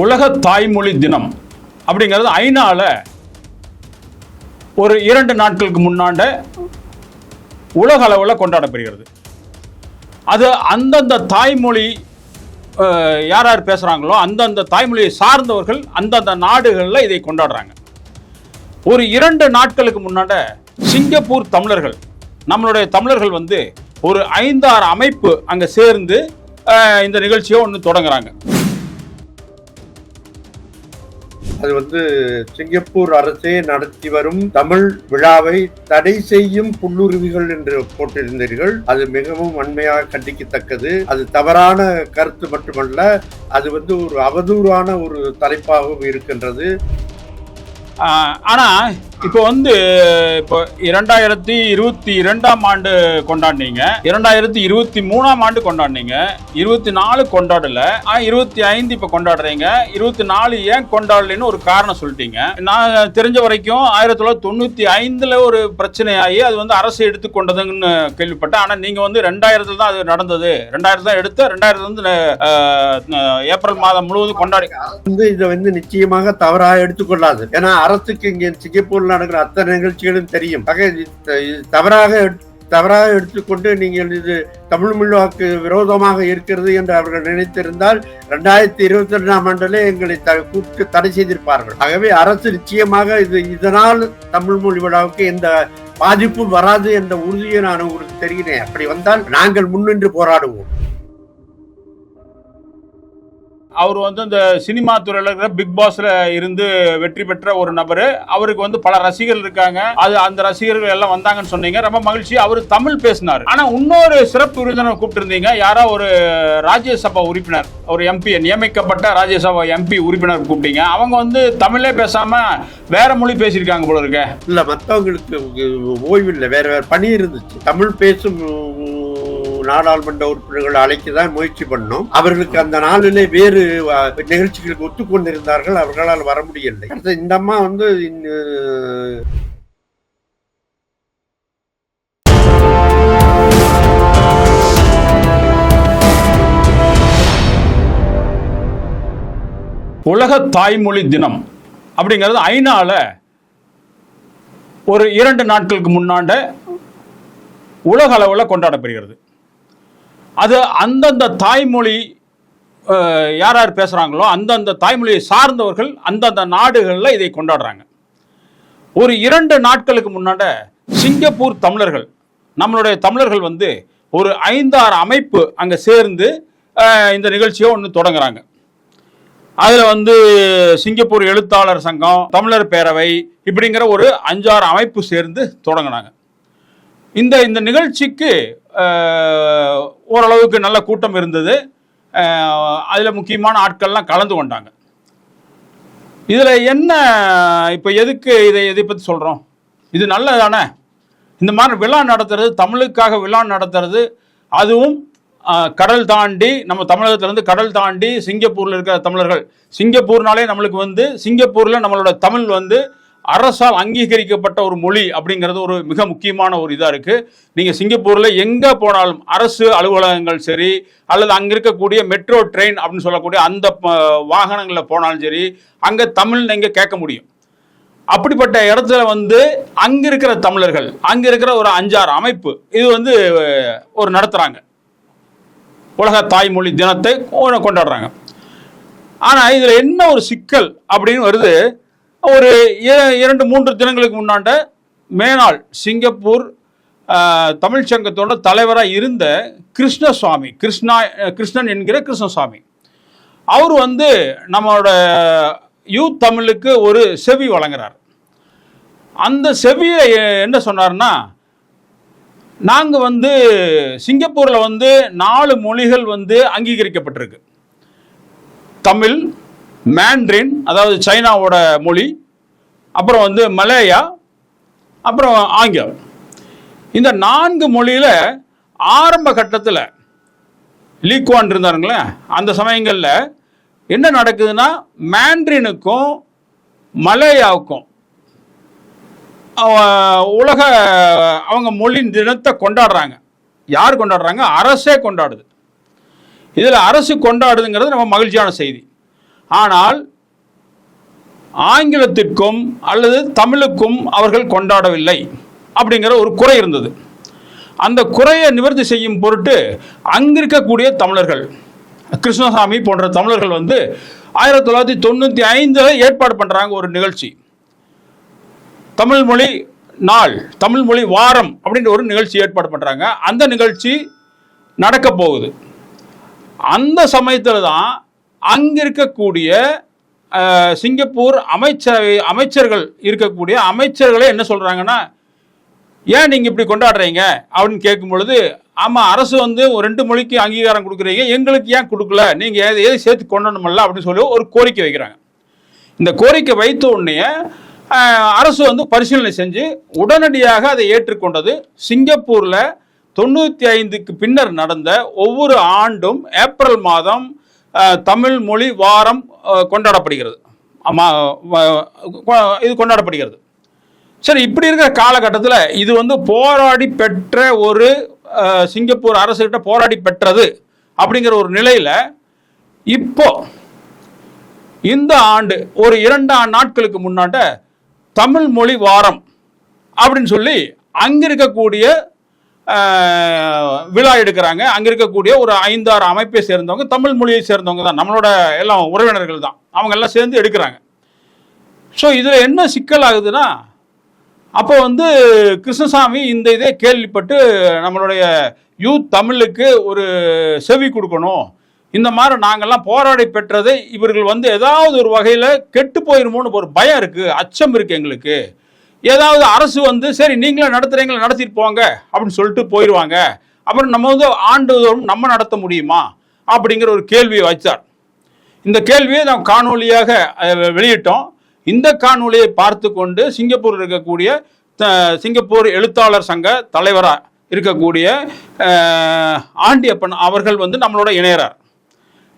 உலக தாய்மொழி தினம் அப்படிங்கிறது ஐநாவில் ஒரு இரண்டு நாட்களுக்கு முன்னாண்ட உலக அளவில் கொண்டாடப்படுகிறது. அது அந்தந்த தாய்மொழி யார் யார் பேசுகிறாங்களோ அந்தந்த தாய்மொழியை சார்ந்தவர்கள் அந்தந்த நாடுகளில் இதை கொண்டாடுறாங்க. ஒரு இரண்டு நாட்களுக்கு முன்னாண்ட சிங்கப்பூர் தமிழர்கள் நம்மளுடைய தமிழர்கள் வந்து ஒரு ஐந்தாறு அமைப்பு அங்கே சேர்ந்து இந்த நிகழ்ச்சியை ஒன்று தொடங்குறாங்க. அது வந்து சிங்கப்பூர் அரசே நடத்தி வரும் தமிழ் விழாவை தடை செய்யும் புல்லுருவிகள் என்று போட்டிருந்தீர்கள். அது மிகவும் வன்மையாக கண்டிக்கத்தக்கது. அது தவறான கருத்து மட்டுமல்ல அது வந்து ஒரு அவதூறான ஒரு தலைப்பாகவும் இருக்கின்றது. ஆனால் இப்போ வந்து இப்போ இரண்டாயிரத்தி இருபத்தி இரண்டாம் ஆண்டு கொண்டாடினீங்க. இரண்டாயிரத்தி இருபத்தி மூணாம் ஆண்டு கொண்டாடினீங்க. இருபத்தி நாலு கொண்டாடல. இருபத்தி ஐந்து இப்போ கொண்டாடுறீங்க. இருபத்தி நாலு ஏன் கொண்டாடலைன்னு ஒரு காரணம் சொல்லிட்டீங்க. நான் தெரிஞ்ச வரைக்கும் ஆயிரத்தி தொள்ளாயிரத்தி தொண்ணூத்தி ஐந்துல ஒரு பிரச்சனையாகி அது வந்து அரசு எடுத்துக்கொண்டதுன்னு கேள்விப்பட்டேன். ஆனா நீங்க வந்து ரெண்டாயிரத்துல தான் அது நடந்தது. ரெண்டாயிரத்து தான் எடுத்து ரெண்டாயிரத்து வந்து ஏப்ரல் மாதம் முழுவதும் கொண்டாடி வந்து இதை வந்து நிச்சயமாக தவறாக எடுத்துக்கொள்ளாது ஏன்னா அரசுக்கு இங்கே சிங்கப்பூர்ல நடக்கிற அத்தனை நிகழ்ச்சிகளும் தெரியும். ஆக தவறாக தவறாக எடுத்துக்கொண்டு நீங்கள் இது தமிழ் மொழிவாக்கு விரோதமாக இருக்கிறது என்று அவர்கள் நினைத்திருந்தால் ரெண்டாயிரத்தி இருபத்தி ரெண்டாம் ஆண்டிலே எங்களை கூப்பிட்டு தடை செய்திருப்பார்கள். ஆகவே அரசு நிச்சயமாக இது இதனால் தமிழ் மொழி விழாவுக்கு எந்த பாதிப்பும் வராது என்ற உறுதியை நான் உங்களுக்கு தெரிகிறேன் அப்படி வந்தால் நாங்கள் முன்னின்று போராடுவோம். அவர் வந்து இந்த சினிமா துறையில் இருக்கிற பிக் பாஸ்ல இருந்து வெற்றி பெற்ற ஒரு நபர். அவருக்கு வந்து பல ரசிகர்கள் இருக்காங்க. அது அந்த ரசிகர்கள் எல்லாம் வந்தாங்கன்னு சொன்னீங்க. ரொம்ப மகிழ்ச்சி. அவர் தமிழ் பேசினார். ஆனா இன்னொரு சிறப்பு விருந்தினர் கூப்பிட்டு இருந்தீங்க யாரோ ஒரு ராஜ்யசபா உறுப்பினர் ஒரு எம்பி நியமிக்கப்பட்ட ராஜ்யசபா எம்பி உறுப்பினர் கூப்பிட்டீங்க. அவங்க வந்து தமிழே பேசாம வேற மொழி பேசியிருக்காங்க போல இருக்க. இல்ல மற்றவங்களுக்கு ஓய்வு இல்லை. வேற வேற பணி இருந்துச்சு. தமிழ் பேசும் நாடாளுமன்ற உறுப்பினர்கள் அழைக்க தான் முயற்சி பண்ணோம். அவர்களுக்கு அந்த நாளிலே வேறு நிகழ்ச்சிகளுக்கு ஒத்துக்கொண்டிருந்தார்கள். அவர்களால் வர முடியவில்லை. அடுத்து இந்த அம்மா வந்து உலக தாய்மொழி தினம் அப்படிங்கிறது ஐநால ஒரு இரண்டு நாட்களுக்கு முன்னாண்ட உலக அளவில் கொண்டாடப்படுகிறது. அது அந்தந்த தாய்மொழி யார் யார் பேசுகிறாங்களோ அந்தந்த தாய்மொழியை சார்ந்தவர்கள் அந்தந்த நாடுகளில் இதை கொண்டாடுறாங்க. ஒரு இரண்டு நாட்களுக்கு முன்னாட சிங்கப்பூர் தமிழர்கள் நம்மளுடைய தமிழர்கள் வந்து ஒரு ஐந்தாறு அமைப்பு அங்கே சேர்ந்து இந்த நிகழ்ச்சியை ஒன்று தொடங்குறாங்க. அதில் வந்து சிங்கப்பூர் எழுத்தாளர் சங்கம் தமிழர் பேரவை இப்படிங்கிற ஒரு அஞ்சாறு அமைப்பு சேர்ந்து தொடங்கினாங்க. இந்த இந்த நிகழ்ச்சிக்கு ஓரளவுக்கு நல்ல கூட்டம் இருந்தது. அதில் முக்கியமான ஆட்கள்லாம் கலந்து கொண்டாங்க. இதில் என்ன இப்போ எதுக்கு இதை எதை பற்றி சொல்கிறோம் இது நல்லதானே இந்த மாதிரி விழா நடத்துறது தமிழுக்காக விழா நடத்துறது அதுவும் கடல் தாண்டி நம்ம தமிழகத்திலேருந்து கடல் தாண்டி சிங்கப்பூரில் இருக்கிற தமிழர்கள். சிங்கப்பூர்னாலே நம்மளுக்கு வந்து சிங்கப்பூரில் நம்மளோட தமிழ் வந்து அரசால் அங்கீகரிக்கப்பட்ட ஒரு மொழி அப்படிங்கிறது ஒரு மிக முக்கியமான ஒரு இதாக இருக்குது நீங்கள் சிங்கப்பூரில் எங்கே போனாலும் அரசு அலுவலகங்கள் சரி அல்லது அங்கே இருக்கக்கூடிய மெட்ரோ ட்ரெயின் அப்படின்னு சொல்லக்கூடிய அந்த வாகனங்களில் போனாலும் சரி அங்கே தமிழ் நீங்கள் கேட்க முடியும். அப்படிப்பட்ட இடத்துல வந்து அங்கே இருக்கிற தமிழர்கள் அங்கே இருக்கிற ஒரு அஞ்சாறு அமைப்பு இது வந்து ஒரு நடத்துகிறாங்க உலக தாய்மொழி தினத்தை கொண்டாடுறாங்க. ஆனால் இதில் என்ன ஒரு சிக்கல் அப்படின்னு வருது ஒரு இரண்டு மூன்று தினங்களுக்கு முன்னாண்ட மேனாள் சிங்கப்பூர் தமிழ்ச்சங்கத்தோட சங்கத்தோட தலைவராக இருந்த கிருஷ்ணசுவாமி கிருஷ்ணா கிருஷ்ணன் என்கிற கிருஷ்ணசுவாமி. அவர் வந்து நம்மளோட யூத் தமிழுக்கு ஒரு செவி வழங்குறார். அந்த செவியை என்ன சொன்னார்னா நாங்கள் வந்து சிங்கப்பூரில் வந்து நாலு மொழிகள் வந்து அங்கீகரிக்கப்பட்டிருக்கு. தமிழ் மேண்ட்ரின் அதாவது சைனாவோட மொழி அப்புறம் வந்து மலேயா அப்புறம் ஆங்கிலம். இந்த நான்கு மொழியில் ஆரம்ப கட்டத்தில் லீக்வான் இருந்தாருங்களே அந்த சமயங்களில் என்ன நடக்குதுன்னா மேண்ட்ரினுக்கும் மலேயாவுக்கும் உலக அவங்க மொழி தினத்தை கொண்டாடுறாங்க. யார் கொண்டாடுறாங்க? அரசே கொண்டாடுது. இதில் அரசு கொண்டாடுதுங்கிறது நம்ம மகிழ்ச்சியான செய்தி. ஆனால் ஆங்கிலத்திற்கும் அல்லது தமிழுக்கும் அவர்கள் கொண்டாடவில்லை அப்படிங்கிற ஒரு குறை இருந்தது. அந்த குறையை நிவர்த்தி செய்யும் பொருட்டு அங்கிருக்கக்கூடிய தமிழர்கள் கிருஷ்ணசாமி போன்ற தமிழர்கள் வந்து ஆயிரத்தி தொள்ளாயிரத்தி தொண்ணூற்றி ஐந்தில் ஏற்பாடு பண்ணுறாங்க ஒரு நிகழ்ச்சி. தமிழ்மொழி நாள் தமிழ்மொழி வாரம் அப்படின்ற ஒரு நிகழ்ச்சி ஏற்பாடு பண்ணுறாங்க அந்த நிகழ்ச்சி நடக்க போகுது. அந்த சமயத்தில் தான் அங்கிருக்கக்கூடிய சிங்கப்பூர் அமைச்சரவை அமைச்சர்கள் இருக்கக்கூடிய அமைச்சர்களே என்ன சொல்கிறாங்கன்னா ஏன் நீங்கள் இப்படி கொண்டாடுறீங்க? அப்படின்னு கேட்கும் பொழுது ஆமாம் அரசு வந்து ஒரு ரெண்டு மொழிக்கு அங்கீகாரம் கொடுக்குறீங்க. எங்களுக்கு ஏன் கொடுக்கல? நீங்கள் எதை சேர்த்து கொண்டாடணுமல்ல அப்படின்னு சொல்லி ஒரு கோரிக்கை வைக்கிறாங்க. இந்த கோரிக்கை வைத்த உடனே அரசு வந்து பரிசீலனை செஞ்சு உடனடியாக அதை ஏற்றுக்கொண்டது சிங்கப்பூரில் தொண்ணூற்றி ஐந்துக்கு பின்னர் நடந்த ஒவ்வொரு ஆண்டும் ஏப்ரல் மாதம் தமிழ் மொழி வாரம் கொண்டாடப்படுகிறது. இது கொண்டாடப்படுகிறது. சரி இப்படி இருக்கிற காலகட்டத்தில் இது வந்து போராடி பெற்ற ஒரு சிங்கப்பூர் அரசுகிட்ட போராடி பெற்றது அப்படிங்கிற ஒரு நிலையில் இப்போ இந்த ஆண்டு ஒரு இரண்டு நாட்களுக்கு முன்னாட்ட தமிழ் மொழி வாரம் அப்படின்னு சொல்லி அங்கே இருக்கக்கூடிய விழா எடுக்கிறாங்க. அங்க இருக்கக்கூடிய ஒரு ஐந்தாறு அமைப்பை சேர்ந்தவங்க தமிழ் மொழியை சேர்ந்தவங்க தான். நம்மளோட எல்லாம் உறவினர்கள் தான். அவங்க எல்லாம் சேர்ந்து எடுக்கிறாங்க. ஸோ இதில் என்ன சிக்கல் ஆகுதுன்னா அப்போ வந்து கிருஷ்ணசாமி இந்த இதே கேள்விப்பட்டு நம்மளுடைய யூத் தமிழுக்கு ஒரு செவி கொடுக்கணும். இந்த மாதிரி நாங்கள்லாம் போராடி பெற்றதை இவர்கள் வந்து ஏதாவது ஒரு வகையில் கெட்டு போயிருமோன்னு ஒரு பயம் இருக்குது அச்சம் இருக்குது எங்களுக்கு. ஏதாவது அரசு வந்து சரி நீங்களே நடத்துறீங்களா நடத்திட்டு போங்க அப்படின்னு சொல்லிட்டு போயிடுவாங்க அப்புறம் நம்ம வந்து ஆண்டுதோறும் நம்ம நடத்த முடியுமா? அப்படிங்கிற ஒரு கேள்வியை வச்சார் இந்த கேள்வியை நாம் காணொலியாக வெளியிட்டோம். இந்த காணொலியை பார்த்து கொண்டு சிங்கப்பூர் இருக்கக்கூடிய த- சிங்கப்பூர் எழுத்தாளர் சங்க தலைவராக இருக்கக்கூடிய ஆண்டியப்பன் அவர்கள் வந்து நம்மளோட இணையறார்.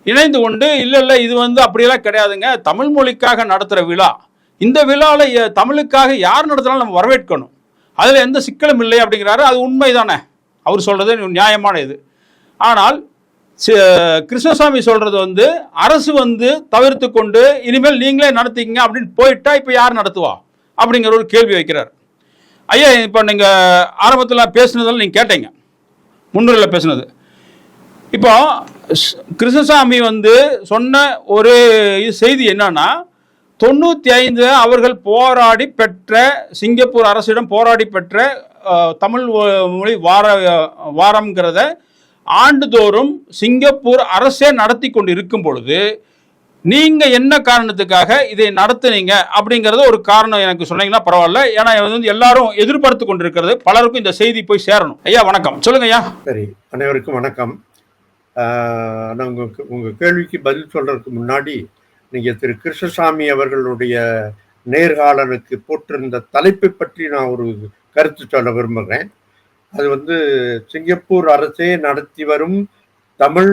இணைந்து கொண்டு இல்லை இல்லை இது வந்து அப்படியெல்லாம் கிடையாதுங்க. தமிழ் மொழிக்காக நடத்துகிற விழா. இந்த விழாவில் தமிழுக்காக யார் நடத்தினாலும் நம்ம வரவேற்கணும். அதில் எந்த சிக்கலும் இல்லை அப்படிங்கிறாரு. அது உண்மைதானே அவர் சொல்கிறது நியாயமான இது. ஆனால் கிருஷ்ணசாமி சொல்கிறது வந்து அரசு வந்து தவிர்த்து கொண்டு இனிமேல் நீங்களே நடத்திக்கங்க அப்படின்னு போயிட்டா இப்போ யார் நடத்துவா? அப்படிங்கிற ஒரு கேள்வி வைக்கிறார். ஐயா இப்போ நீங்கள் ஆரம்பத்தில் பேசுனதில் நீங்கள் கேட்டீங்க. முன்னுரையில் பேசுனது. இப்போ கிருஷ்ணசாமி வந்து சொன்ன ஒரு இது செய்தி என்னன்னா தொண்ணூற்றி ஐந்து அவர்கள் போராடி பெற்ற சிங்கப்பூர் அரசிடம் போராடி பெற்ற தமிழ் மொழி வார வாரம்ங்கிறத ஆண்டுதோறும் சிங்கப்பூர் அரசே நடத்தி கொண்டு இருக்கும் பொழுது நீங்க என்ன காரணத்துக்காக இதை நடத்துனீங்க அப்படிங்கறது ஒரு காரணம் எனக்கு சொன்னீங்கன்னா பரவாயில்ல. ஏன்னா இது வந்து எல்லாரும் எதிர்பார்த்து கொண்டிருக்கிறது. பலருக்கும் இந்த செய்தி போய் சேரணும். ஐயா வணக்கம். சொல்லுங்க ஐயா. சரி அனைவருக்கும் வணக்கம். நான் உங்கள் உங்க கேள்விக்கு பதில் சொல்றதுக்கு முன்னாடி நீங்க திரு கிருஷ்ணசாமி அவர்களுடைய நேர்காணலுக்கு போட்டிருந்த தலைப்பை பற்றி நான் ஒரு கருத்து சொல்ல விரும்புகிறேன். அது வந்து சிங்கப்பூர் அரசே நடத்தி வரும் தமிழ்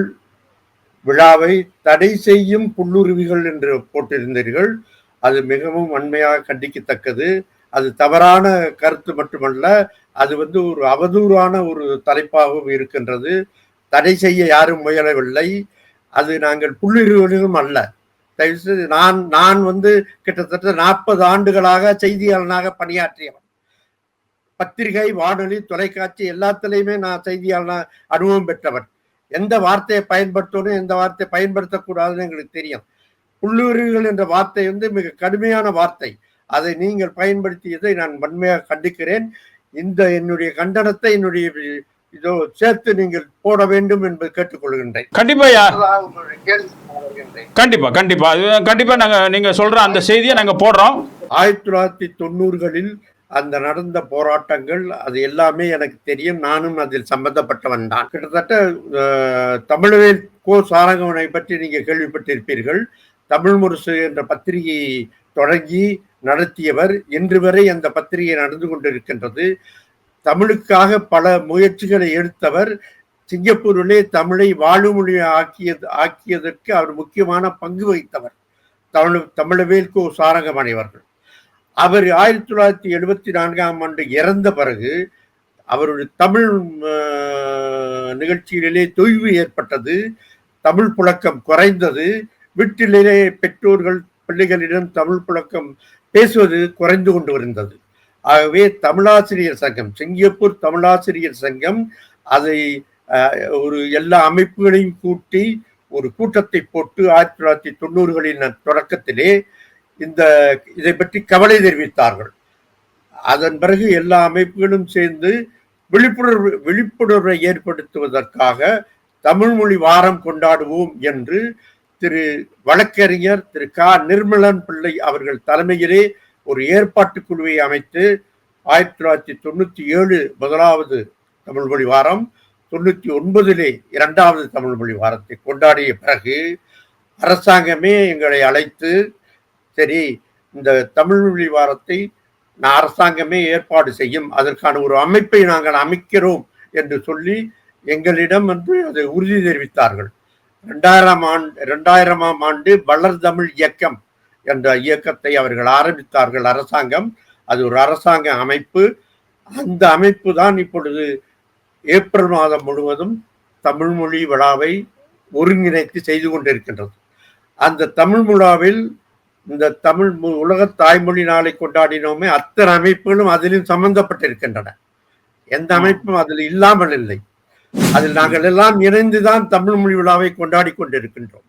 விழாவை தடை செய்யும் புல்லுருவிகள் என்று போட்டிருந்தீர்கள். அது மிகவும் அண்மையாக கண்டிக்கத்தக்கது. அது தவறான கருத்து மட்டுமல்ல அது வந்து ஒரு அவதூறான ஒரு தலைப்பாகவும் இருக்கின்றது. தடை செய்ய யாரும் முயலவில்லை. அது நாங்கள் புள்ளிறுவனும் அல்ல. தயவுசெய்து நான் நான் வந்து கிட்டத்தட்ட நாற்பது ஆண்டுகளாக செய்தியாளனாக பணியாற்றியவன். பத்திரிகை வானொலி தொலைக்காட்சி எல்லாத்துலேயுமே நான் செய்தியாளனாக அனுபவம் பெற்றவன். எந்த வார்த்தையை பயன்படுத்தணும் எந்த வார்த்தையை பயன்படுத்தக்கூடாதுன்னு எங்களுக்கு தெரியும். உள்ளூர்கள் என்ற வார்த்தை வந்து மிக கடுமையான வார்த்தை. அதை நீங்கள் பயன்படுத்தியதை நான் வன்மையாக கண்டிக்கிறேன். இந்த என்னுடைய கண்டனத்தை என்னுடைய இதோ சேர்த்து நீங்கள் போட வேண்டும் என்பது கேட்டுக்கொள்கின்றேன். கண்டிப்பா. கண்டிப்பா கண்டிப்பா. கண்டிப்பா நாங்க நீங்க சொல்ற அந்த செய்தியை நாங்க போடுறோம். ஆயிரத்தி தொள்ளாயிரத்தி தொண்ணூறுகளில் அந்த நடந்த போராட்டங்கள் அது எல்லாமே எனக்கு தெரியும். நானும் அதில் சம்பந்தப்பட்டவன் தான். கிட்டத்தட்ட தமிழவேல் கோ சாரங்கவனை பற்றி நீங்க கேள்விப்பட்டிருப்பீர்கள். தமிழ் முரசு என்ற பத்திரிகையை தொடங்கி நடத்தியவர் இன்று வரை அந்த பத்திரிகை நடந்து கொண்டிருக்கின்றது. தமிழுக்காக பல முயற்சிகளை எடுத்தவர் சிங்கப்பூரிலே தமிழை வாழுமொழி ஆக்கியது ஆக்கியதற்கு அவர் முக்கியமான பங்கு வகித்தவர். தமிழ் தமிழவேல் கோ சாரங்கமணி அவர்கள். அவர் ஆயிரத்தி தொள்ளாயிரத்தி எழுபத்தி நான்காம் ஆண்டு இறந்த பிறகு அவருடைய தமிழ் நிகழ்ச்சிகளிலே தொய்வு ஏற்பட்டது. தமிழ் புழக்கம் குறைந்தது. வீட்டிலேயே பெற்றோர்கள் பிள்ளைகளிடம் தமிழ் புழக்கம் பேசுவது குறைந்து கொண்டு வந்தது ஆகவே தமிழாசிரியர் சங்கம் சிங்கப்பூர் தமிழாசிரியர் சங்கம் அதை ஒரு எல்லா அமைப்புகளையும் கூட்டி ஒரு கூட்டத்தை போட்டு ஆயிரத்தி தொள்ளாயிரத்தி தொண்ணூறுகளின் தொடக்கத்திலே இந்த இதை பற்றி கவலை தெரிவித்தார்கள். அதன் பிறகு எல்லா அமைப்புகளும் சேர்ந்து விழிப்புணர்வு விழிப்புணர்வை ஏற்படுத்துவதற்காக தமிழ்மொழி வாரம் கொண்டாடுவோம் என்று திரு வழக்கறிஞர் திரு க. நிர்மலன் பிள்ளை அவர்கள் தலைமையிலே ஒரு ஏற்பாட்டு குழுவை அமைத்து ஆயிரத்தி தொள்ளாயிரத்தி தொண்ணூத்தி ஏழு முதலாவது தமிழ் மொழி வாரம் தொண்ணூத்தி ஒன்பதிலே இரண்டாவது தமிழ் மொழி வாரத்தை கொண்டாடிய பிறகு அரசாங்கமே எங்களை அழைத்து சரி இந்த தமிழ் மொழி வாரத்தை நான் அரசாங்கமே ஏற்பாடு செய்யும் அதற்கான ஒரு அமைப்பை நாங்கள் அமைக்கிறோம் என்று சொல்லி எங்களிடம் வந்து அதை உறுதி தெரிவித்தார்கள். ரெண்டாயிரம் ஆண்டு ரெண்டாயிரமாம் ஆண்டு வளர் தமிழ் இயக்கம் என்ற இயக்கத்தை அவர்கள் ஆரம்பித்தார்கள். அரசாங்கம் அது ஒரு அரசாங்க அமைப்பு. அந்த அமைப்பு தான் இப்பொழுது ஏப்ரல் மாதம் முழுவதும் தமிழ் மொழி விழாவை ஒருங்கிணைத்து செய்து கொண்டிருக்கின்றது. அந்த தமிழ் விழாவில் இந்த தமிழ் உலக தாய்மொழி நாளை கொண்டாடினோமே அத்தனை அமைப்புகளும் அதிலும் சம்பந்தப்பட்டிருக்கின்றன. எந்த அமைப்பும் அதில் இல்லாமல் இல்லை. அதில் நாங்கள் எல்லாம் இணைந்துதான் தமிழ் மொழி விழாவை கொண்டாடி கொண்டிருக்கின்றோம்.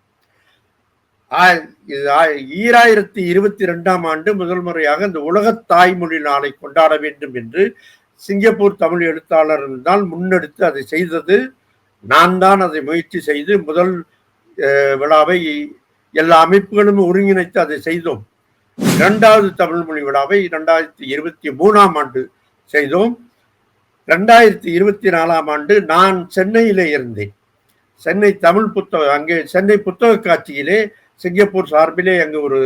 ஈராயிரத்தி இருபத்தி ரெண்டாம் ஆண்டு முதல் முறையாக இந்த உலக தாய்மொழி நாளை கொண்டாட வேண்டும் என்று சிங்கப்பூர் தமிழ் எழுத்தாளர் தான் முன்னெடுத்து அதை செய்தது. நான் தான் அதை முயற்சி செய்து முதல் விழாவை எல்லா அமைப்புகளும் ஒருங்கிணைத்து அதை செய்தோம். இரண்டாவது தமிழ் மொழி விழாவை இரண்டாயிரத்தி இருபத்தி மூணாம் ஆண்டு செய்தோம். ரெண்டாயிரத்தி இருபத்தி நாலாம் ஆண்டு நான் சென்னையிலே இருந்தேன். சென்னை தமிழ் புத்தக அங்கே சென்னை புத்தக காட்சியிலே சிங்கப்பூர் சார்பிலே அங்கு ஒரு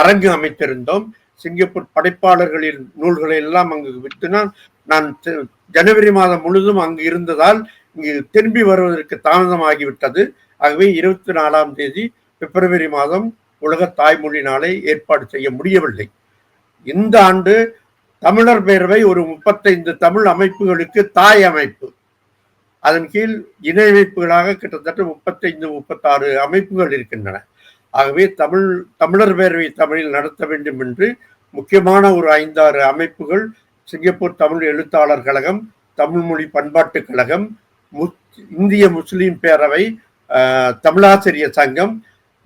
அரங்கு அமைத்திருந்தோம். சிங்கப்பூர் படைப்பாளர்களின் நூல்களை எல்லாம் அங்கு விற்றுனால் நான் ஜனவரி மாதம் முழுதும் அங்கு இருந்ததால் இங்கு திரும்பி வருவதற்கு தாமதமாகிவிட்டது. ஆகவே இருபத்தி நாலாம் தேதி பிப்ரவரி மாதம் உலக தாய்மொழி நாளை ஏற்பாடு செய்ய முடியவில்லை. இந்த ஆண்டு தமிழர் பேரவை ஒரு முப்பத்தைந்து தமிழ் அமைப்புகளுக்கு தாய் அமைப்பு. அதன் கீழ் இணை அமைப்புகளாக கிட்டத்தட்ட முப்பத்தைந்து முப்பத்தாறு அமைப்புகள் இருக்கின்றன. ஆகவே தமிழ் தமிழர் பேரவை தமிழில் நடத்த வேண்டும் என்று முக்கியமான ஒரு ஐந்தாறு அமைப்புகள் சிங்கப்பூர் தமிழ் எழுத்தாளர் கழகம் தமிழ் மொழி பண்பாட்டுக் கழகம் இந்திய முஸ்லீம் பேரவை தமிழாசிரியர் சங்கம்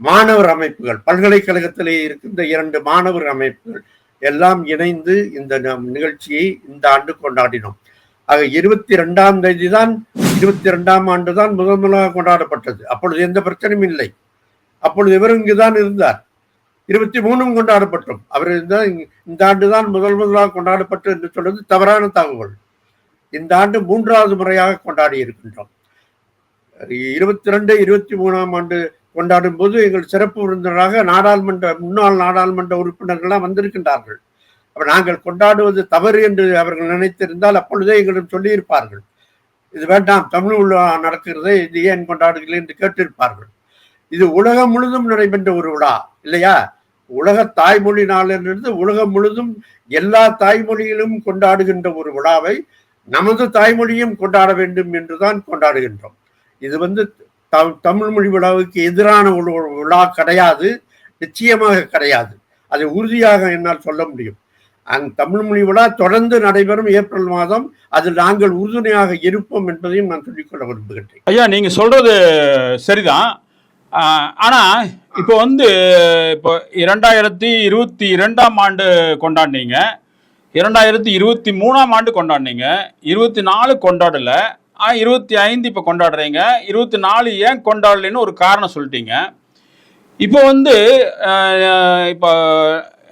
மாணவர் அமைப்புகள் பல்கலைக்கழகத்திலே இருக்கின்ற இரண்டு மாணவர் அமைப்புகள் எல்லாம் இணைந்து இந்த நம் நிகழ்ச்சியை இந்த ஆண்டு கொண்டாடினோம். ஆக இருபத்தி ரெண்டாம் தேதி தான் இருபத்தி ரெண்டாம் ஆண்டு தான் முதல் முதலாக கொண்டாடப்பட்டது. அப்பொழுது எந்த பிரச்சனையும் இல்லை. அப்பொழுது இவர் இங்குதான் இருந்தார். இருபத்தி மூணும் கொண்டாடப்பட்டோம். அவர் இருந்தால் இந்த ஆண்டு தான் முதல் முதலாக கொண்டாடப்பட்டு என்று சொல்வது தவறான தகவல். இந்த ஆண்டு மூன்றாவது முறையாக கொண்டாடி இருக்கின்றோம். இருபத்தி ரெண்டு இருபத்தி மூணாம் ஆண்டு கொண்டாடும் போது எங்கள் சிறப்பு விருந்தினராக நாடாளுமன்ற முன்னாள் நாடாளுமன்ற உறுப்பினர்கள்லாம் வந்திருக்கின்றார்கள். அப்ப நாங்கள் கொண்டாடுவது தவறு என்று அவர்கள் நினைத்திருந்தால் அப்பொழுதே எங்களிடம் சொல்லியிருப்பார்கள். இது வேண்டாம் தமிழ் விழா நடக்கிறது இது ஏன் கொண்டாடுகிறீர்கள் என்று கேட்டிருப்பார்கள். இது உலகம் முழுதும் நடைபெற்ற ஒரு விழா இல்லையா? உலக தாய்மொழி நாளிலிருந்து உலகம் முழுதும் எல்லா தாய்மொழியிலும் கொண்டாடுகின்ற ஒரு விழாவை நமது தாய்மொழியும் கொண்டாட வேண்டும் என்றுதான் கொண்டாடுகின்றோம். இது வந்து த- தமிழ் மொழி விழாவுக்கு எதிரான ஒரு விழா கிடையாது நிச்சயமாக கிடையாது. அதை உறுதியாக என்னால் சொல்ல முடியும். அந்த தமிழ் மொழி விழா தொடர்ந்து நடைபெறும் ஏப்ரல் மாதம் அதில் நாங்கள் உறுதுணையாக இருப்போம் என்பதையும் நான் சொல்லிக்கொள்ள விரும்புகிறேன் ஐயா நீங்க சொல்றது சரிதான். ஆனா இப்போ வந்து இப்போ இரண்டாயிரத்தி இருபத்தி இரண்டாம் ஆண்டு கொண்டாடினீங்க. இரண்டாயிரத்தி இருபத்தி மூணாம் ஆண்டு கொண்டாடினீங்க. இருபத்தி நாலு கொண்டாடல. இருபத்தி ஐந்து இப்போ கொண்டாடுறீங்க. இருபத்தி நாலு ஏன் கொண்டாடலைன்னு ஒரு காரணம் சொல்லிட்டீங்க. இப்போ வந்து இப்போ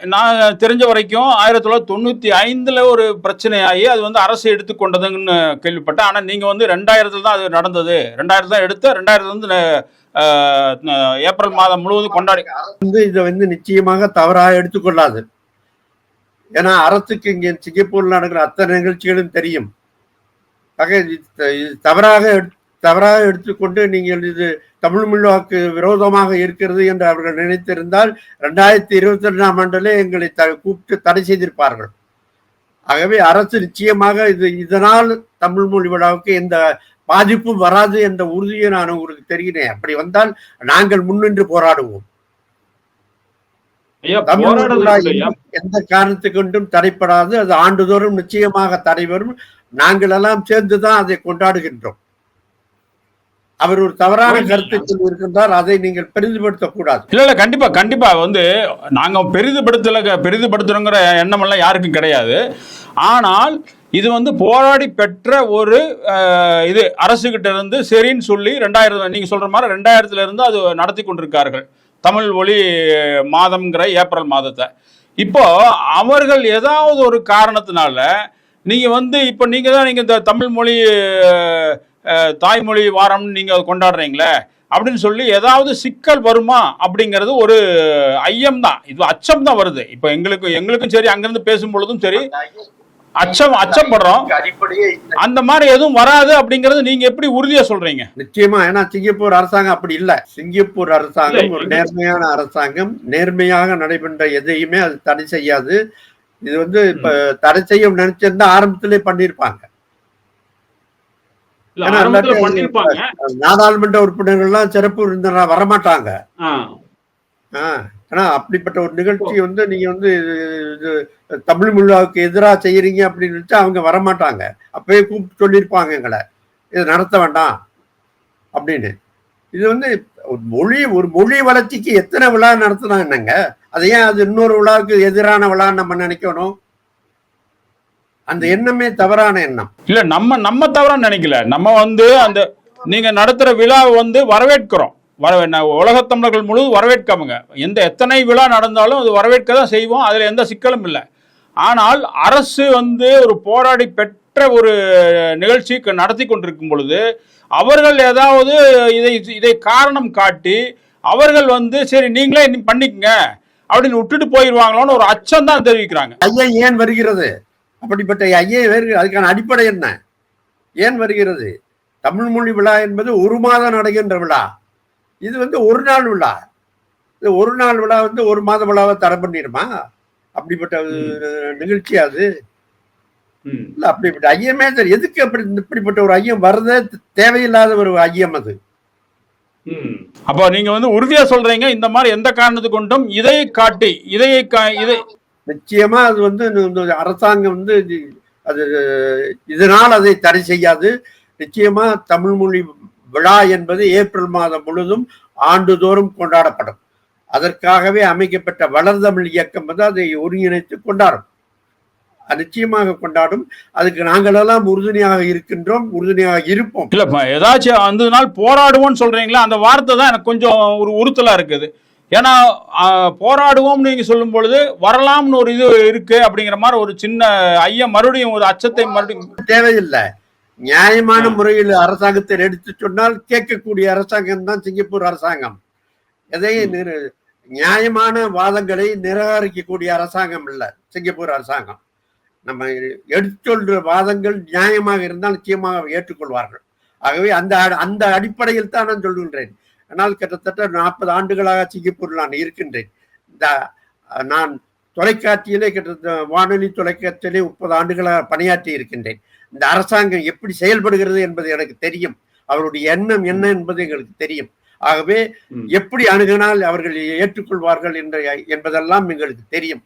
நான் தெரிஞ்ச வரைக்கும் ஆயிரத்தி தொள்ளாயிரத்தி தொண்ணூற்றி ஐந்தில் ஒரு பிரச்சனையாகி அது வந்து அரசு எடுத்துக்கொண்டதுன்னு கேள்விப்பட்டேன். ஆனால் நீங்கள் வந்து ரெண்டாயிரத்தில் தான் அது நடந்தது. ரெண்டாயிரத்து தான் எடுத்து ரெண்டாயிரத்துல வந்து ஏப்ரல் மாதம் முழுவதும் கொண்டாடி வந்து இதை வந்து நிச்சயமாக தவறாக எடுத்துக்கொள்ளாது. ஏன்னா அரசுக்கு இங்கே சிங்கப்பூரில் நடக்கிற அத்தனை நிகழ்ச்சிகளும் தெரியும். ஆக இது த- தவறாக எடுத்- தவறாக எடுத்துக்கொண்டு நீங்கள் இது தமிழ் முள்வாக்கு விரோதமாக இருக்கிறது என்று அவர்கள் நினைத்திருந்தால் ரெண்டாயிரத்தி இருபத்தி ரெண்டாம் ஆண்டிலே எங்களை த கூப்பிட்டு தடை செய்திருப்பார்கள். ஆகவே அரசு நிச்சயமாக இது இதனால் தமிழ் மொழி விழாவுக்கு எந்த பாதிப்பும் வராது என்ற உறுதியை நான் உங்களுக்கு தெரிகிறேன் அப்படி வந்தால் நாங்கள் முன்னின்று போராடுவோம்? எந்த- எந்த காரணத்துக்கு கொண்டும் தடைப்படாது. அது ஆண்டுதோறும் நிச்சயமாக தடைபெறும். நாங்கள் எல்லாம் சேர்ந்துதான் அதை கொண்டாடுகின்றோம். அவர் ஒரு தவறான. கருத்தை சொல்லியிருக்கின்றார் அதை நீங்கள் பெரிதுபடுத்தக் கூடாது இல்ல இல்ல கண்டிப்பா கண்டிப்பா. வந்து நாங்க பெரிதுபடுத்தல பெரிதுபடுத்துறோங்கிற எண்ணம் எல்லாம் யாருக்கும் கிடையாது. ஆனால் இது வந்து போராடி பெற்ற ஒரு இது அரசுகிட்ட இருந்து சரின்னு சொல்லி ரெண்டாயிரம் நீங்க சொல்ற மாதிரி ரெண்டாயிரத்துல இருந்து அது நடத்தி கொண்டிருக்கார்கள். தமிழ் ஒளி மாதம்ங்கிற ஏப்ரல் மாதத்தை. இப்போ அவர்கள் ஏதாவது ஒரு காரணத்தினால நீங்க வந்து இப்போ நீங்க தான் நீங்க இந்த தமிழ் மொழி தாய்மொழி வாரம்னு நீங்க கொண்டாடுறீங்களே அப்படின்னு சொல்லி ஏதாவது சிக்கல் வருமா அப்படிங்கிறது ஒரு ஐயம் தான். இது அச்சம் தான் வருது. இப்போ எங்களுக்கு எங்களுக்கும் சரி அங்கிருந்து பேசும் பொழுதும் சரி அச்சம் அச்சப்படுறோம். அந்த மாதிரி எதுவும் வராது அப்படிங்கறது நீங்க எப்படி உறுதியா சொல்றீங்க? நிச்சயமா. ஏன்னா சிங்கப்பூர் அரசாங்கம் அப்படி இல்ல. சிங்கப்பூர் அரசாங்கம் ஒரு நேர்மையான அரசாங்கம். நேர்மையாக நடைபெற்ற எதையுமே அது தடை செய்யாது. இது வந்து இப்ப தடை செய்ய நினைச்சிருந்தா ஆரம்பத்திலே பண்ணிருப்பாங்க இல்ல, ஏன்னா ஆரம்பத்துல இல்லாட்டி- பண்ணிருப்பாங்க நாடாளுமன்ற உறுப்பினர்கள்லாம் சிறப்பு விருந்தினரா வரமாட்டாங்க. ஆ. ஆ, ஏன்னா அப்படிப்பட்ட ஒரு நிகழ்ச்சி வந்து நீங்க வந்து இது தமிழ் முல்லாவுக்கு எதிராக செய்யறீங்க அப்படின்னு நினைச்சா அவங்க வரமாட்டாங்க. அப்பவே கூப்பிட்டு சொல்லியிருப்பாங்க எங்களை. இதை நடத்த வேண்டாம். அப்படின்னு. இது வந்து ஒரு மொழி ஒரு மொழி வளர்ச்சிக்கு எத்தனை விழா நடத்தினா என்னங்க? அது ஏன் அது இன்னொரு விழாவுக்கு எதிரான விழான்னு நம்ம நினைக்கணும்? அந்த எண்ணமே தவறான எண்ணம். இல்ல நம்ம நம்ம தவறா நினைக்கல. நம்ம வந்து அந்த நீங்க நடத்துற விழாவை வந்து வரவேற்கிறோம். வர உலகத் தமிழர்கள் முழு வரவேற்காமங்க. எந்த எத்தனை விழா நடந்தாலும் அது வரவேற்க தான் செய்வோம். அதுல எந்த சிக்கலும் இல்லை. ஆனால் அரசு வந்து ஒரு போராடி பெற்ற ஒரு நிகழ்ச்சி நடத்தி கொண்டிருக்கும் பொழுது அவர்கள் ஏதாவது இதை இதை காரணம் காட்டி அவர்கள் வந்து சரி நீங்களே பண்ணிக்கங்க அப்படின்னு விட்டுட்டு போயிடுவாங்களோன்னு ஒரு அச்சம் தான் தெரிவிக்கிறாங்க. ஐயம் ஏன் வருகிறது? அப்படிப்பட்ட ஐயம் வருகிறது அதுக்கான அடிப்படை என்ன? ஏன் வருகிறது? தமிழ் மொழி விழா என்பது ஒரு மாதம் நடக்கின்ற விழா. இது வந்து ஒரு நாள் விழா. இது ஒரு நாள் விழா வந்து ஒரு மாத விழாவை தடை பண்ணிடுமா? அப்படிப்பட்ட நிகழ்ச்சி அது? இல்ல அப்படிப்பட்ட ஐயமே தெரியும் எதுக்கு அப்படி இப்படிப்பட்ட ஒரு ஐயம் வர்றதே தேவையில்லாத ஒரு ஐயம் அது. அப்போ நீங்க வந்து உறுதியா சொல்றீங்க இந்த மாதிரி எந்த காரணத்து கொண்டும் இதை காட்டி இதை கா- இதை நிச்சயமா அது வந்து இந்த- அரசாங்கம் வந்து அது இதனால் அதை தடை செய்யாது. நிச்சயமா தமிழ் மொழி விழா என்பது ஏப்ரல் மாதம் முழுதும் ஆண்டுதோறும் கொண்டாடப்படும். அதற்காகவே அமைக்கப்பட்ட வளர்தமிழ் இயக்கம் வந்து அதை ஒருங்கிணைத்து கொண்டாடும். அது நிச்சயமாக கொண்டாடும். அதுக்கு நாங்களெல்லாம் உறுதுணையாக இருக்கின்றோம் உறுதுணையாக இருப்போம். இல்ல ஏதாச்சும் அந்த நாள் போராடுவோம்னு சொல்றீங்களா? அந்த வார்த்தை தான் எனக்கு கொஞ்சம் ஒரு உறுத்தலா இருக்குது. ஏன்னா போராடுவோம்னு நீங்க சொல்லும் பொழுது வரலாம்னு ஒரு இது இருக்கு அப்படிங்கிற மாதிரி ஒரு சின்ன ஐயம் மறுபடியும் ஒரு அச்சத்தை மறுபடியும் தேவையில்லை. நியாயமான முறையில் அரசாங்கத்தை எடுத்து சொன்னால் கேட்கக்கூடிய அரசாங்கம் தான் சிங்கப்பூர் அரசாங்கம். எதையும் நியாயமான வாதங்களை நிராகரிக்கக்கூடிய அரசாங்கம் இல்ல சிங்கப்பூர் அரசாங்கம். நம்ம எடுத்து சொல்ற வாதங்கள் நியாயமாக இருந்தால் நிச்சயமாக ஏற்றுக்கொள்வார்கள். ஆகவே அந்த அந்த அடிப்படையில் தான் நான் சொல்கின்றேன். ஆனால் கிட்டத்தட்ட நாற்பது ஆண்டுகளாக சிங்கப்பூரில் நான் இருக்கின்றேன். இந்த நான் தொலைக்காட்சியிலே கிட்டத்தட்ட வானொலி தொலைக்காட்சியிலே முப்பது ஆண்டுகளாக பணியாற்றி இருக்கின்றேன். இந்த அரசாங்கம் எப்படி செயல்படுகிறது என்பது எனக்கு தெரியும். அவருடைய எண்ணம் என்ன என்பது எங்களுக்கு தெரியும். ஆகவே. எப்படி அணுகினால் அவர்கள் ஏற்றுக்கொள்வார்கள் என்ற என்பதெல்லாம் எங்களுக்கு தெரியும்.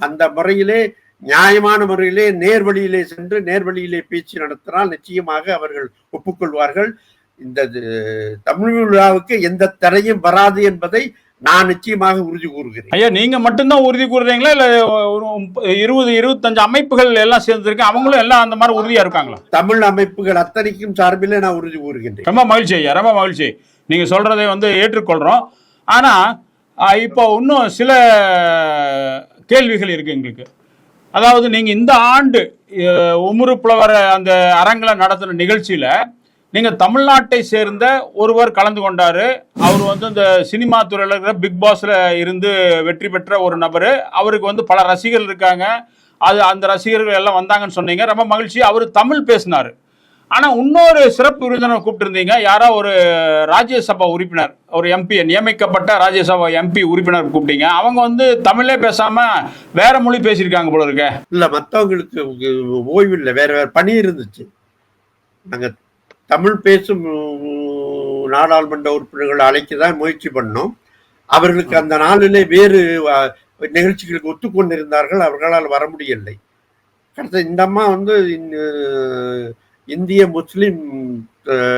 அந்த முறையிலே நியாயமான முறையிலே நேர்வழியிலே சென்று நேர்வழியிலே பேச்சு நடத்தினால் நிச்சயமாக அவர்கள் ஒப்புக்கொள்வார்கள். இந்த தமிழ் விழாவுக்கு எந்த தடையும் வராது என்பதை நான் நிச்சயமாக உறுதி கூறுகிறேன். ஐயா நீங்க மட்டும்தான் உறுதி கூறுறீங்களா? இல்ல இருபது இருபத்தஞ்சு அமைப்புகள் எல்லாம் சேர்ந்துருக்கு. அவங்களும் எல்லாம் அந்த மாதிரி உறுதியா இருக்காங்களா? தமிழ் அமைப்புகள் அத்தனைக்கும் சார்பிலே நான் உறுதி கூறுகின்றேன். ரொம்ப மகிழ்ச்சி ஐயா ரொம்ப மகிழ்ச்சி. நீங்க சொல்றதை வந்து ஏற்றுக்கொள்றோம். ஆனா இப்போ இன்னும் சில கேள்விகள் இருக்கு எங்களுக்கு. அதாவது நீங்க இந்த ஆண்டு உமுறு புலவர் அந்த அரங்கில் நடத்தின நிகழ்ச்சியில நீங்க தமிழ்நாட்டை சேர்ந்த ஒருவர் கலந்து கொண்டாரு. அவர் வந்து இந்த சினிமா துறையில் இருக்கிற பிக் பாஸ்ல இருந்து வெற்றி பெற்ற ஒரு நபர். அவருக்கு வந்து பல ரசிகர்கள் இருக்காங்க. அது அந்த ரசிகர்கள் எல்லாம் வந்தாங்கன்னு சொன்னீங்க. ரொம்ப மகிழ்ச்சி அவர் தமிழ் பேசினாரு. ஆனா இன்னொரு சிறப்பு விருந்தினர் கூப்பிட்டுருந்தீங்க. யாரோ ஒரு ராஜ்யசபா உறுப்பினர் ஒரு எம்பி நியமிக்கப்பட்ட ராஜ்யசபா எம்பி உறுப்பினர் கூப்பிட்டீங்க. அவங்க வந்து தமிழே பேசாம வேற மொழி பேசியிருக்காங்க போல இருக்க. இல்ல மற்றவங்களுக்கு ஓய்வு இல்லை. வேற வேற பணி இருந்துச்சு. நாங்கள் தமிழ் பேசும் நாடாளுமன்ற உறுப்பினர்கள் அழைக்க தான் முயற்சி பண்ணோம். அவர்களுக்கு அந்த நாளிலே வேறு நிகழ்ச்சிகளுக்கு ஒத்துக்கொண்டிருந்தார்கள். அவர்களால் வர முடியவில்லை. அடுத்த இந்த அம்மா வந்து இந்த- இந்திய முஸ்லிம்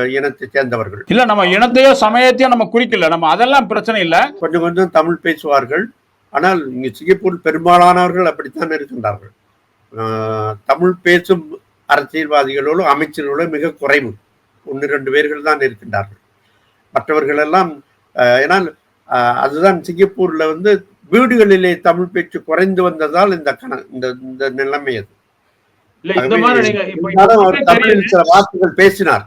இனத்தை சேர்ந்தவர்கள். இல்ல நம்ம இனத்தையோ சமயத்தையோ நம்ம குறிக்கல. நம்ம அதெல்லாம் பிரச்சனை இல்ல. கொஞ்சம் கொஞ்சம் தமிழ் பேசுவார்கள். ஆனால் இங்கு சிங்கப்பூர் பெரும்பாலானவர்கள் அப்படித்தான் இருக்கின்றார்கள். தமிழ் பேசும் அரசியல்வாதிகளோடு அமைச்சர்களோடு மிக குறைவு. ஒன்று ரெண்டு பேர்கள் தான் இருக்கின்றார்கள். மற்றவர்கள் எல்லாம் ஏன்னால் அதுதான் சிங்கப்பூர்ல வந்து வீடுகளிலே தமிழ் பேச்சு குறைந்து வந்ததால் இந்த கண இந்த இந்த நிலைமை அது. தமிழில் சில வார்த்தைகள் பேசினார்.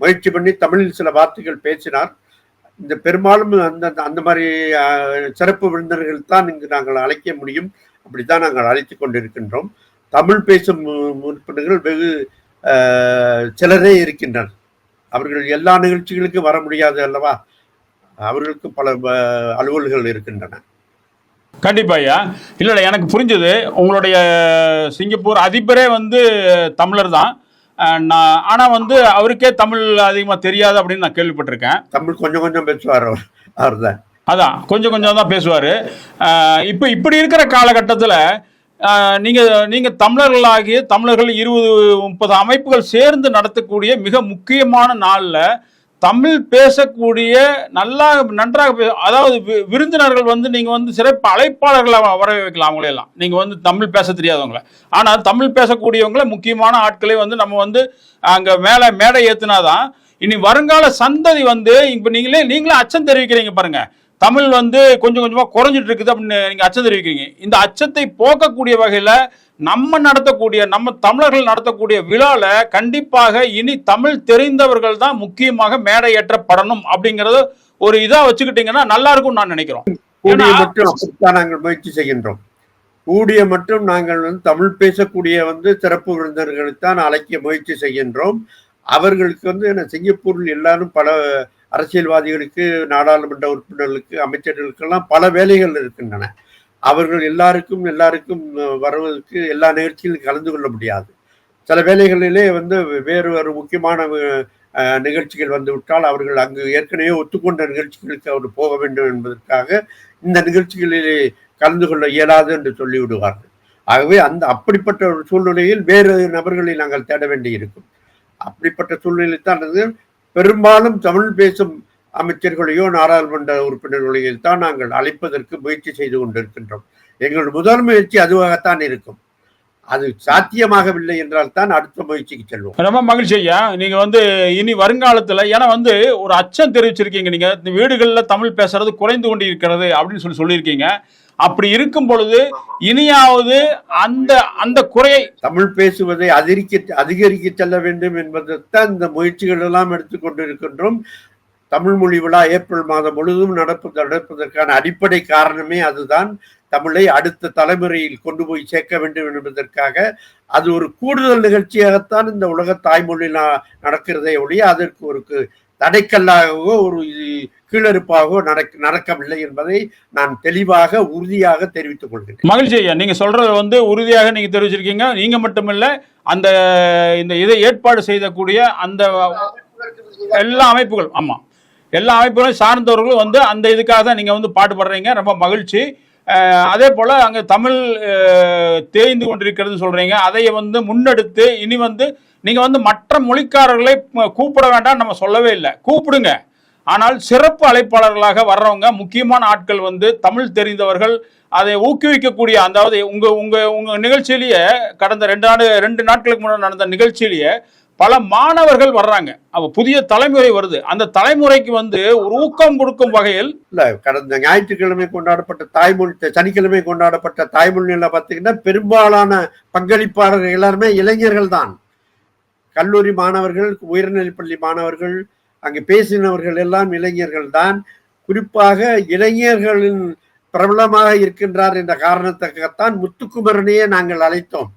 முயற்சி பண்ணி தமிழில் சில வார்த்தைகள் பேசினார். இந்த பெரும்பாலும் அந்த அந்த மாதிரி சிறப்பு விருந்தினர்கள் தான் இங்கு நாங்கள் அழைக்க முடியும். அப்படித்தான் நாங்கள் அழைத்துக் கொண்டிருக்கின்றோம். தமிழ் பேசும் உறுப்பினர்கள் வெகு சிலரே இருக்கின்றனர். அவர்கள் எல்லா நிகழ்ச்சிகளுக்கும் வர முடியாது அல்லவா? அவர்களுக்கு பல அலுவல்கள் இருக்கின்றன. கண்டிப்பா ஐயா. இல்ல எனக்கு புரிஞ்சது. உங்களுடைய சிங்கப்பூர் அதிபரே வந்து தமிழர் தான். நான் ஆனா வந்து அவருக்கே தமிழ் அதிகமா தெரியாது அப்படின்னு நான் கேள்விப்பட்டிருக்கேன். தமிழ் கொஞ்சம் கொஞ்சம் பேசுவார் அவர் அவர்தான். அதான் கொஞ்சம் கொஞ்சம் தான் பேசுவார். இப்போ இப்படி இருக்கிற காலகட்டத்தில் நீங்கள் நீங்கள் தமிழர்களாகிய தமிழர்கள் இருபது முப்பது அமைப்புகள் சேர்ந்து நடத்தக்கூடிய மிக முக்கியமான நாளில் தமிழ் பேசக்கூடிய நல்லா நன்றாக அதாவது விருந்தினர்கள் வந்து நீங்கள் வந்து சிறப்பு அழைப்பாளர்களை வர வைக்கலாம் அவங்களையெல்லாம் நீங்கள் வந்து தமிழ் பேச தெரியாதவங்கள. ஆனால் தமிழ் பேசக்கூடியவங்கள முக்கியமான ஆட்களை வந்து நம்ம வந்து அங்கே மேலே மேடை ஏத்துனாதான் இனி வருங்கால சந்ததி வந்து இப்போ நீங்களே நீங்களே அச்சம் தெரிவிக்கிறீங்க பாருங்கள் தமிழ் வந்து கொஞ்சம் கொஞ்சமா குறைஞ்சிட்டு இருக்குது அப்படின்னு நீங்க அச்சம் தெரிவிக்கிறீங்க. இந்த அச்சத்தை போக்கக்கூடிய வகையில நம்ம நடத்தக்கூடிய நம்ம தமிழர்கள் நடத்தக்கூடிய விழால கண்டிப்பாக இனி தமிழ் தெரிந்தவர்கள் தான் முக்கியமாக மேடை ஏற்றப்படணும் அப்படிங்கறது ஒரு இதா வச்சுக்கிட்டீங்கன்னா நல்லா இருக்கும்னு நான் நினைக்கிறோம். கூடிய மட்டும் நாங்கள் முயற்சி செய்கின்றோம். கூடிய மட்டும் நாங்கள் வந்து தமிழ் பேசக்கூடிய வந்து சிறப்பு விருந்தினர்களைத்தான் அழைக்க முயற்சி செய்கின்றோம். அவர்களுக்கு வந்து என்ன சிங்கப்பூரில் எல்லாரும் பல அரசியல்வாதிகளுக்கு நாடாளுமன்ற உறுப்பினர்களுக்கு அமைச்சர்களுக்கெல்லாம் பல வேலைகள் இருக்கின்றன. அவர்கள் எல்லாருக்கும் எல்லாருக்கும் வருவதற்கு எல்லா நிகழ்ச்சியிலும் கலந்து கொள்ள முடியாது. சில வேலைகளிலே வந்து வேறு ஒரு முக்கியமான நிகழ்ச்சிகள் வந்துவிட்டால் அவர்கள் அங்கு ஏற்கனவே ஒத்துக்கொண்ட நிகழ்ச்சிகளுக்கு அவர் போக வேண்டும் என்பதற்காக இந்த நிகழ்ச்சிகளிலே கலந்து கொள்ள இயலாது என்று சொல்லிவிடுவார்கள். ஆகவே அந்த அப்படிப்பட்ட ஒரு சூழ்நிலையில் வேறு நபர்களை நாங்கள் தேட வேண்டியிருக்கும். அப்படிப்பட்ட சூழ்நிலை தான் பெரும்பாலும் தமிழ் பேசும் அமைச்சர்களையோ நாடாளுமன்ற உறுப்பினர்களையோ தான் நாங்கள் அழைப்பதற்கு முயற்சி செய்து கொண்டிருக்கின்றோம். எங்கள் முதல் முயற்சி அதுவாகத்தான் இருக்கும். அது சாத்தியமாகவில்லை என்றால் தான் அடுத்த முயற்சிக்கு செல்வோம். ரொம்ப மகிழ்ச்சி ஐயா. நீங்க வந்து இனி வருங்காலத்துல ஏன்னா வந்து ஒரு அச்சம் தெரிவிச்சிருக்கீங்க நீங்க. இந்த தமிழ் பேசுறது குறைந்து கொண்டு இருக்கிறது அப்படின்னு சொல்லி சொல்லியிருக்கீங்க. அப்படி இருக்கும் பொழுது இனியாவது அந்த அந்த குறையை தமிழ் பேசுவதை அதிகரிக்க அதிகரிக்க செல்ல வேண்டும் என்பதைத்தான் இந்த முயற்சிகள் எல்லாம் எடுத்துக்கொண்டிருக்கின்றோம் தமிழ் மொழி விழா ஏப்ரல் மாதம் முழுவதும் நடப்பு நடப்பதற்கான அடிப்படை காரணமே அதுதான். தமிழை அடுத்த தலைமுறையில் கொண்டு போய் சேர்க்க வேண்டும் என்பதற்காக அது ஒரு கூடுதல் நிகழ்ச்சியாகத்தான் இந்த உலக தாய்மொழி நடக்கிறதே ஒழிய அதற்கு ஒரு தடைக்கல்லாகவோ ஒரு கீழறுப்பாகவோ நடக்க நடக்கவில்லை என்பதை நான் தெளிவாக உறுதியாக தெரிவித்துக் கொள்கிறேன். மகிழ்ச்சி ஐயா நீங்க சொல்றது வந்து உறுதியாக நீங்க தெரிவிச்சிருக்கீங்க. நீங்க மட்டுமில்ல அந்த இந்த இதை ஏற்பாடு செய்தக்கூடிய அந்த எல்லா அமைப்புகள் ஆமா. எல்லா அமைப்புகளும் சார்ந்தவர்களும் வந்து அந்த இதுக்காக தான் நீங்க வந்து பாடுபடுறீங்க. ரொம்ப மகிழ்ச்சி. அதே போல அங்க தமிழ் தேய்ந்து கொண்டிருக்கிறது சொல்றீங்க. அதை வந்து முன்னெடுத்து இனி வந்து நீங்கள் வந்து மற்ற மொழிக்காரர்களை கூப்பிட வேண்டாம் நம்ம சொல்லவே இல்லை. கூப்பிடுங்க. ஆனால் சிறப்பு அழைப்பாளர்களாக வர்றவங்க முக்கியமான ஆட்கள் வந்து தமிழ் தெரிந்தவர்கள் அதை ஊக்குவிக்கக்கூடிய அதாவது உங்கள் உங்கள் உங்கள் நிகழ்ச்சியிலேயே கடந்த ரெண்டு நாடு ரெண்டு நாட்களுக்கு முன்னாடி நடந்த நிகழ்ச்சியிலேயே பல மாணவர்கள் வர்றாங்க. அப்போ புதிய தலைமுறை வருது. அந்த தலைமுறைக்கு வந்து ஒரு ஊக்கம் கொடுக்கும் வகையில் இல்ல கடந்த ஞாயிற்றுக்கிழமை கொண்டாடப்பட்ட தாய்மொழி சனிக்கிழமை கொண்டாடப்பட்ட தாய்மொழியில பார்த்தீங்கன்னா பெரும்பாலான பங்களிப்பாளர்கள் எல்லாருமே இளைஞர்கள் தான். கல்லூரி மாணவர்கள் உயர்நிலைப்பள்ளி மாணவர்கள் அங்கு பேசினவர்கள் எல்லாம் இளைஞர்கள் தான். குறிப்பாக இளைஞர்களின் பிரபலமாக இருக்கின்றார் என்ற காரணத்துக்காகத்தான் முத்துக்குமரனையே நாங்கள் அழைத்தோம்.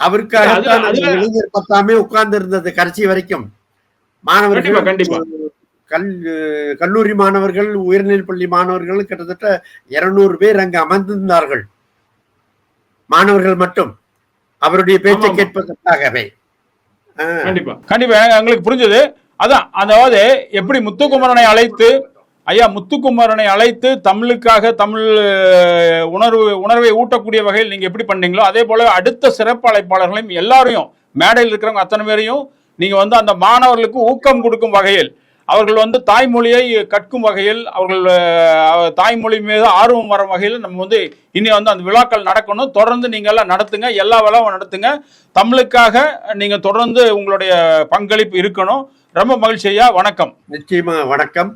அவருக்காகத்தான் இளைஞர் பத்தாமே உட்கார்ந்து இருந்தது கடைசி வரைக்கும். மாணவர்கள் கல் கல்லூரி மாணவர்கள் உயர்நிலைப் பள்ளி மாணவர்கள் கிட்டத்தட்ட இருநூறு பேர் அங்கு அமர்ந்திருந்தார்கள். மாணவர்கள் மட்டும். அவருடைய பேச்சை. கேட்பதற்காகவே. கண்டிப்பா. கண்டிப்பா எங்களுக்கு புரிஞ்சது. அதான் அதாவது எப்படி முத்துக்குமரனை அழைத்து ஐயா முத்துக்குமரனை அழைத்து தமிழுக்காக தமிழ் உணர்வு உணர்வை ஊட்டக்கூடிய வகையில் நீங்க எப்படி பண்ணீங்களோ அதே போல அடுத்த சிறப்பு அழைப்பாளர்களையும் எல்லாரையும் மேடையில் இருக்கிறவங்க அத்தனை பேரையும் நீங்க வந்து அந்த மாணவர்களுக்கு ஊக்கம் கொடுக்கும் வகையில் அவர்கள் வந்து தாய்மொழியை கற்கும் வகையில் அவர்கள் தாய்மொழி மீது ஆர்வம் வரும் வகையில் நம்ம வந்து இனி வந்து அந்த விழாக்கள் நடக்கணும். தொடர்ந்து நீங்க எல்லாம் நடத்துங்க எல்லா விழாவும் நடத்துங்க. தமிழுக்காக நீங்கள் தொடர்ந்து உங்களுடைய பங்களிப்பு இருக்கணும். ரொம்ப மகிழ்ச்சியா வணக்கம். நிச்சயமா வணக்கம்.